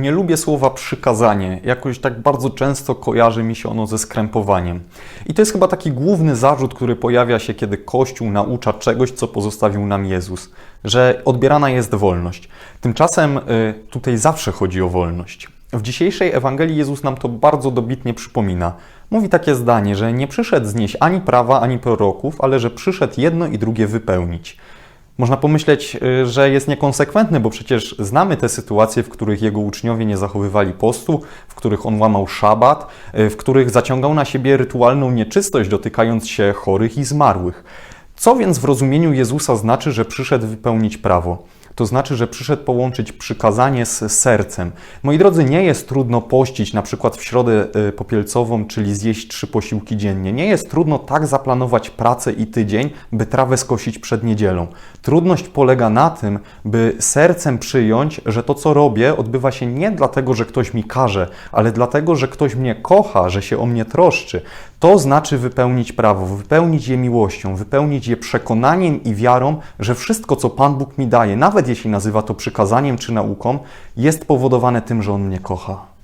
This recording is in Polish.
Nie lubię słowa przykazanie. Jakoś tak bardzo często kojarzy mi się ono ze skrępowaniem. I to jest chyba taki główny zarzut, który pojawia się, kiedy Kościół naucza czegoś, co pozostawił nam Jezus, że odbierana jest wolność. Tymczasem y, tutaj zawsze chodzi o wolność. W dzisiejszej Ewangelii Jezus nam to bardzo dobitnie przypomina. Mówi takie zdanie, że nie przyszedł znieść ani prawa, ani proroków, ale że przyszedł jedno i drugie wypełnić. Można pomyśleć, y, że jest niekonsekwentny, bo przecież znamy te sytuacje, w których jego uczniowie nie zachowywali postu, w których on łamał szabat, y, w których zaciągał na siebie rytualną nieczystość, dotykając się chorych i zmarłych. Co więc w rozumieniu Jezusa znaczy, że przyszedł wypełnić prawo? To znaczy, że przyszedł połączyć przykazanie z sercem. Moi drodzy, nie jest trudno pościć na przykład w środę y, popielcową, czyli zjeść trzy posiłki dziennie. Nie jest trudno tak zaplanować pracę i tydzień, by trawę skosić przed niedzielą. Trudność polega na tym, by sercem przyjąć, że to, co robię, odbywa się nie dlatego, że ktoś mi każe, ale dlatego, że ktoś mnie kocha, że się o mnie troszczy. To znaczy wypełnić prawo, wypełnić je miłością, wypełnić je przekonaniem i wiarą, że wszystko, co Pan Bóg mi daje, nawet jeśli nazywa to przykazaniem czy nauką, jest powodowane tym, że On mnie kocha.